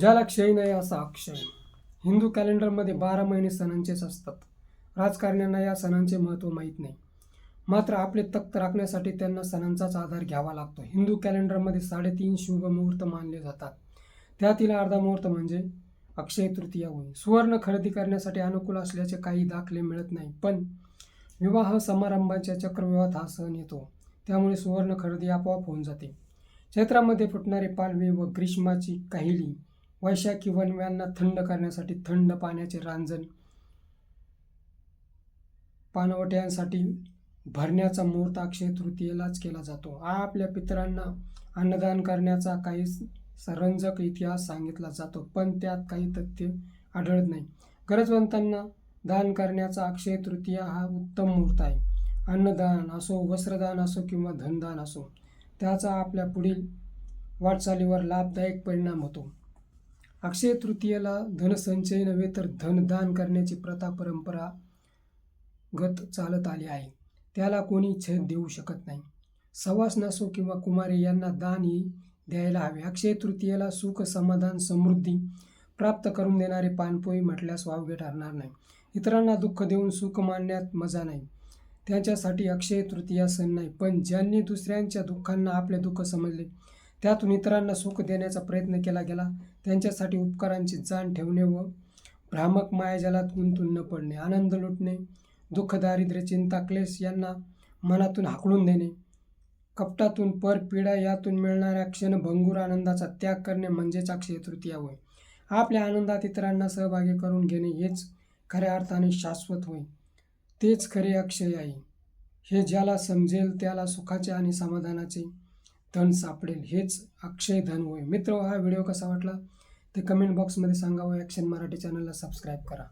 ज्याला क्षय नाही असा अक्षय. हिंदू कॅलेंडरमध्ये बारा महिने सणांचेच असतात. राजकारण्यांना या सणांचे महत्त्व माहीत नाही. मात्र आपले तख्त राखण्यासाठी त्यांना सणांचाच आधार घ्यावा लागतो. हिंदू कॅलेंडरमध्ये साडेतीन शुभ मुहूर्त मानले जातात. त्यातील अर्धा मुहूर्त म्हणजे अक्षय तृतीया होय. सुवर्ण खरेदी करण्यासाठी अनुकूल असल्याचे काही दाखले मिळत नाही पण विवाह समारंभाच्या चक्रव्यूहात हा सण येतो. त्यामुळे सुवर्ण खरेदी आपोआप होऊन जाते. चैत्रामध्ये फुटणारे पालवी व ग्रीष्माची काहिली वैशाखी वनव्यांना थंड करण्यासाठी थंड पाण्याचे रांजण. पानवट्यांसाठी भरण्याचा मुहूर्त अक्षय तृतीयेलाच केला जातो. हा आपल्या पितरांना अन्नदान करण्याचा काही सरंजक इतिहास सांगितला जातो पण त्यात काही तथ्य आढळत नाही. गरजवंतांना दान करण्याचा अक्षय तृतीया हा उत्तम मुहूर्त आहे. अन्नदान असो वस्त्रदान असो किंवा धनदान असो त्याचा आपल्या पुढील वाटचालीवर लाभदायक परिणाम होतो. अक्षय तृतीयेला धनसंचय नव्हे तर धनदान करण्याची प्रथा परंपरा गत चालत आली आहे. त्याला कोणी छेद देऊ शकत नाही. सवास नसो किंवा कुमारी यांना दान ही द्यायला हवे. अक्षय तृतीयेला सुख समाधान समृद्धी प्राप्त करून देणारे पानपोई म्हटल्यास वावगे ठरणार नाही. इतरांना दुःख देऊन सुख मानण्यात मजा नाही. त्यांच्यासाठी अक्षय तृतीया सण नाही. पण ज्यांनी दुसऱ्यांच्या दुःखांना आपले दुःख समजले त्यातून इतरांना सुख देण्याचा प्रयत्न केला गेला. त्यांच्यासाठी उपकारांची जाण ठेवणे व भ्रामक मायाजालात गुंतून न पडणे आनंद लुटणे दुःख दारिद्र्य चिंता क्लेश यांना मनातून हाकलून देणे कपटातून पर पीडा यातून मिळणाऱ्या क्षणभंगूर आनंदाचा त्याग करणे म्हणजेच अक्षय तृतीया होय. आपल्या आनंदात इतरांना सहभागी करून घेणे हेच खऱ्या अर्थाने शाश्वत होय. तेच खरे अक्षय आहे. हे ज्याला समजेल त्याला सुखाचे आणि समाधानाचे धन सापडेल हेच अक्षय धन होय. मित्र हा व्हिडिओ कसा वाटला ते कमेंट बॉक्समध्ये सांगा व ॲक्शन मराठी चॅनलला सबस्क्राईब करा.